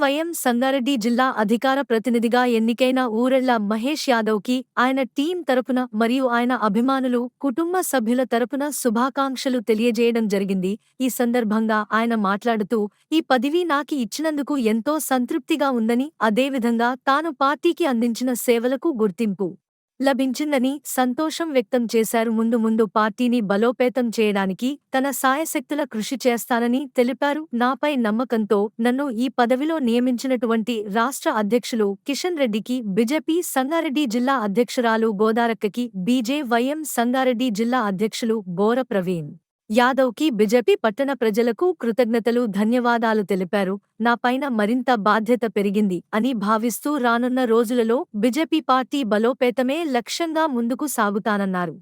YM Sangareddy జిల్లా అధికార ప్రతినిధిగా ఎన్నికైన ఊరెళ్ళ మహేష్ యాదవ్కి ఆయన టీం తరపున మరియు ఆయన అభిమానులు కుటుంబ సభ్యుల తరపున శుభాకాంక్షలు తెలియజేయడం జరిగింది. ఈ సందర్భంగా ఆయన మాట్లాడుతూ ఈ పదవి నాకి ఇచ్చినందుకు ఎంతో సంతృప్తిగా ఉందని అదేవిధంగా తాను పార్టీకి అందించిన సేవలకు గుర్తింపు. లభించిందని సంతోషం వ్యక్తం చేశారు. ముందు ముందు పార్టీని బలోపేతం చేయడానికి తన సాయశక్తుల కృషి చేస్తానని తెలిపారు. నాపై నమ్మకంతో నన్ను ఈ పదవిలో నియమించినటువంటి రాష్ట్ర అధ్యక్షులు కిషన్ రెడ్డికి బీజేపీ సంగారెడ్డి జిల్లా అధ్యక్షురాలు గోదారక్కకి బీజేవైఎం సంగారెడ్డి జిల్లా అధ్యక్షులు బోర ప్రవీణ్ యాదవ్కి బిజెపి పట్టణ ప్రజలకు కృతజ్ఞతలు ధన్యవాదాలు తెలిపారు. నా పైన మరింత బాధ్యత పెరిగింది అని భావిస్తూ రానున్న రోజులలో బిజెపి పార్టీ బలోపేతమే లక్ష్యంగా ముందుకు సాగుతానన్నారు.